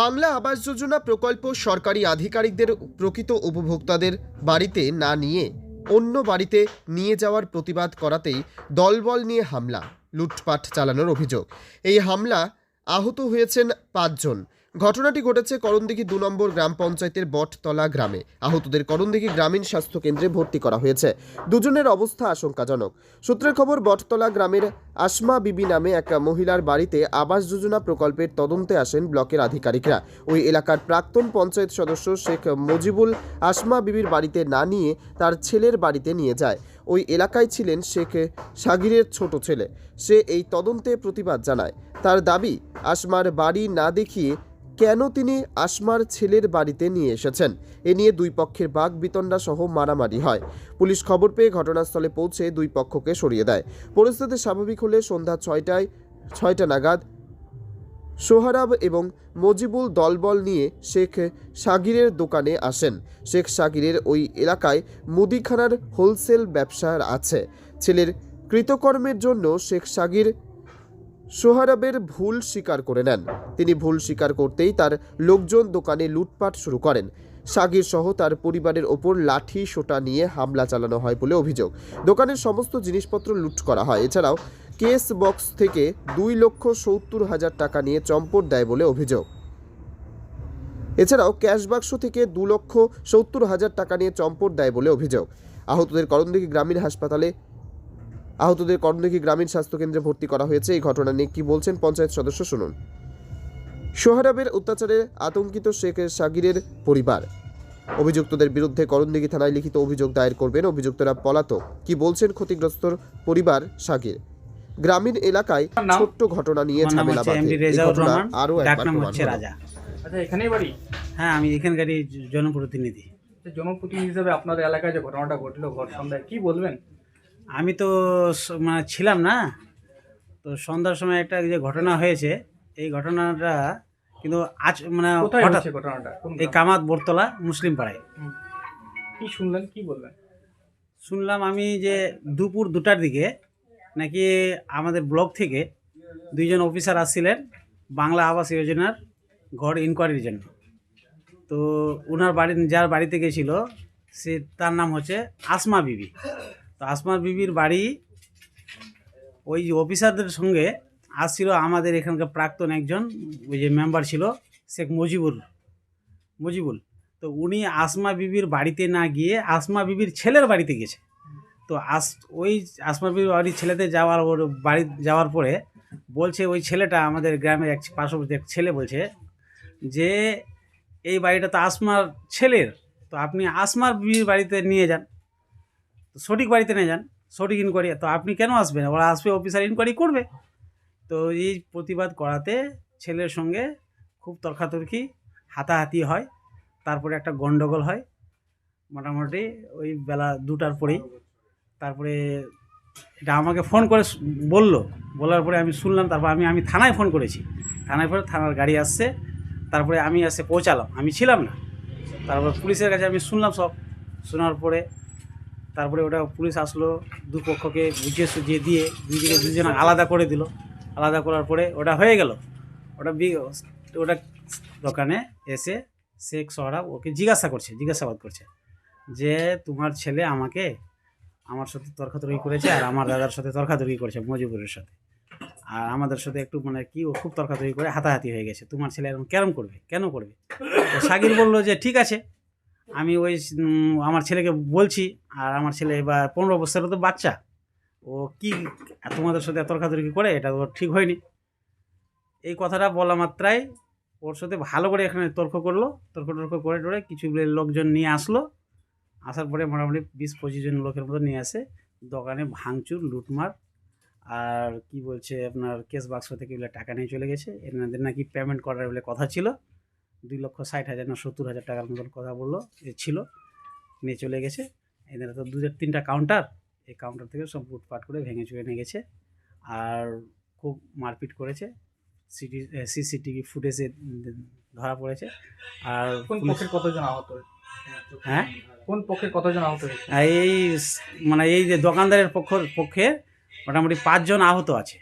বাংলা আবাস যোজনা প্রকল্প সরকারি আধিকারিকদের প্রকৃত উপভোক্তাদের বাড়িতে না নিয়ে অন্য বাড়িতে নিয়ে যাওয়ার প্রতিবাদ করাতেই দলবল নিয়ে হামলা, লুটপাট চালানোর অভিযোগ। এই হামলা আহত হয়েছেন পাঁচজন। ঘটনাটি ঘটেছে করণদিঘি দু নম্বর গ্রাম পঞ্চায়েতের বটতলা গ্রামে। আহতদের করণদিঘি গ্রামীণ স্বাস্থ্য কেন্দ্রে ভর্তি করা হয়েছে। দুজনের অবস্থা আশঙ্কাজনক। সূত্রের খবর, বটতলা গ্রামের আসমা বিবি নামে এক মহিলার বাড়িতে আবাস যোজনা প্রকল্পের তদন্তে আসেন ব্লকের আধিকারিকরা। ওই এলাকার প্রাক্তন পঞ্চায়েত সদস্য শেখ মজিবুল আসমা বিবির বাড়িতে না নিয়ে তার ছেলের বাড়িতে নিয়ে যায়। ওই এলাকায় ছিলেন শেখ সাগিরের ছোট ছেলে। সে এই তদন্তে প্রতিবাদ জানায়। তার দাবি, আসমার বাড়ি না দেখিয়ে কেন তিনি আসমার ছেলের বাড়িতে নিয়ে এসেছেন? এ নিয়ে দুই পক্ষের বাঘ বিতণ্ডা সহ মারামারি হয়। পুলিশ খবর পেয়ে ঘটনাস্থলে পৌঁছে দুই পক্ষকে সরিয়ে দেয়। পরিস্থিতি স্বাভাবিক হলে সন্ধ্যা ছয়টায়, ছয়টা নাগাদ সোহারাব এবং মজিবুল দলবল নিয়ে শেখ সাগিরের দোকানে আসেন। শেখ সাগিরের ওই এলাকায় মুদিখানার হোলসেল ব্যবসার আছে। ছেলের কৃতকর্মের জন্য শেখ সাগির সোহারাবের ভুল স্বীকার করে নেন। তিনি ভুল স্বীকার করতেই তার লোকজন দোকানে লুটপাট শুরু করেন। সাগির সহ তার পরিবারের ওপর লাঠি, সোটা নিয়ে হামলা চালানো হয় বলে অভিযোগ। দোকানের সমস্ত জিনিসপত্র লুট করা হয়। এছাড়াও কেস বক্স থেকে দুই লক্ষ সত্তর হাজার টাকা নিয়ে চম্পট দেয় বলে অভিযোগ। এছাড়াও ক্যাশ বাক্স থেকে দু লক্ষ সত্তর হাজার টাকা নিয়ে চম্পট দেয় বলে অভিযোগ। আহতদের করণদিঘি গ্রামীণ হাসপাতালে আহতদের করণদিঘি গ্রামীণ স্বাস্থ্যকেন্দ্রে ভর্তি করা হয়েছে। এই ঘটনা নিয়ে কি বলছেন পঞ্চায়েত সদস্য শুনুন। সোহারাবের অত্যাচারে আতঙ্কিত শেখ সাগিরের পরিবার। অভিযুক্তদের বিরুদ্ধে করণদিঘি থানায় লিখিত অভিযোগ দায়ের করবেন অভিযুক্তরা পলাতক। কি বলছেন ক্ষতিগ্রস্তর পরিবার সাগির? গ্রামীণ এলাকায় ছোট্ট ঘটনা নিয়ে ঝামেলা বাঁধে। ঘটনা রহমান। একবার। রাজা। আচ্ছা এখানেই বাড়ি? হ্যাঁ আমি এখানকারই জনপ্রতিনিধি জনপ্রতিনিধি হিসেবে আপনাদের এলাকায় যে ঘটনাটা ঘটলো ঘর সন্ধ্যায় কি বলবেন? আমি তো মানে ছিলাম না। তো সন্ধ্যার সময় একটা যে ঘটনা হয়েছে এই ঘটনাটা কিন্তু আজ মানে হঠাৎ ঘটনাটা? এই কামাত বরতলা মুসলিম পাড়ায়। কি শুনলেন কি বলবেন শুনলাম আমি যে দুপুর দুটার দিকে নাকি আমাদের ব্লক থেকে দুইজন অফিসার আসছিলেন বাংলা আবাস যোজনার ঘর ইনকোয়ারির জন্য। তো ওনার বাড়ি যার বাড়িতে গেছিল সে তার নাম হচ্ছে আসমা বিবি। তো আসমা বিবির বাড়ি, ওই অফিসারদের সঙ্গে আসছিল আমাদের এখানকার প্রাক্তন একজন, ওই যে মেম্বার ছিল, শেখ মুজিবুর, মুজিবুল। তো উনি আসমা বিবির বাড়িতে না গিয়ে আসমা বিবির ছেলের বাড়িতে গেছে। তো আস, ওই আসমা বিবির বাড়ির ছেলেতে যাওয়ার বাড়ি যাওয়ার পরে বলছে ওই ছেলেটা আমাদের গ্রামের এক পার্শ্ববর্তী এক ছেলে বলছে যে, এই বাড়িটা তো আসমার ছেলের, তো আপনি আসমার বিবির বাড়িতে নিয়ে যান। তো সঠিক বাড়িতে নিয়ে যান, সঠিক ইনকোয়ারি তো আপনি কেন আসবেন? ওরা আসবে অফিসার ইনকোয়ারি করবে। তো এই প্রতিবাদ করাতে ছেলের সঙ্গে খুব তর্কাতর্কি, হাতাহাতি হয়। তারপরে একটা গন্ডগোল হয়। মোটামুটি ওই বেলা দুটার পরেই। তারপরে এটা আমাকে ফোন করে বলল। বলার পরে আমি শুনলাম, তারপর আমি আমি থানায় ফোন করেছি। থানায় পরে থানার গাড়ি আসছে। তারপরে আমি এসে পৌঁছালাম। আমি ছিলাম না। তারপর পুলিশের কাছে আমি শুনলাম সব। শোনার পরে তারপরে ওটা পুলিশ আসলো, দুপক্ষকে বুঝিয়ে সুঝিয়ে দিয়ে দুদিকে দুজন আলাদা করে দিল। আলাদা করার পরে ওটা হয়ে গেল। ওটা ওটা দোকানে এসে শেখ সোহরাব ওকে জিজ্ঞাসা করছে, জিজ্ঞাসাবাদ করছে যে, তোমার ছেলে আমাকে আমার সাথে তর্কাতর্কি করেছে আর আমার দাদার সাথে তর্কাতর্কি করেছে, মজিবুরের সাথে। আর আমাদের সাথে একটু মানে কি, ও খুব তর্কাতর্কি করে হাতাহাতি হয়ে গেছে। তোমার ছেলে এরকম কেরম করবে? কেন করবে? তো সাকির বলল যে, ঠিক আছে আমি ওই আমার ছেলেকে বলছি, আর আমার ছেলে এবার পনেরো বছরের তো বাচ্চা। ও কি, তোমাদের সাথে তর্কাতর্কি করে, এটা তো ঠিক হয়নি। এই কথাটা বলা মাত্রাই ওর সাথে ভালো করে এখানে তর্ক করল। তর্ক টর্ক করে টরে কিছু লোকজন নিয়ে আসলো। আসার পরে মোটামুটি বিশ পঁচিশ জন লোকের মতো নিয়ে আসে। দোকানে ভাঙচুর, লুটমার, আর কি বলছে আপনার কেস বাক্স থেকে টাকা নিয়ে চলে গেছে। এনাদের নাকি পেমেন্ট করার বলে কথা ছিল। দুই লক্ষ ষাট হাজার না সত্তর হাজার টাকার মতন কথা বলল এ ছিল। নিয়ে চলে গেছে। এদের তো দু তিনটা কাউন্টার এই কাউন্টার থেকে সব লুটপাট করে ভেঙে চুরে নিয়ে গেছে। আর খুব মারপিট করেছে। সিটি সিসিটিভি ফুটেজে ধরা পড়েছে। আর কোন পক্ষের কতজন আহত হ্যাঁ? কোন পক্ষের কতজন আহত এই মানে এই যে দোকানদারের পক্ষ পক্ষে মোটামুটি পাঁচজন আহত আছে।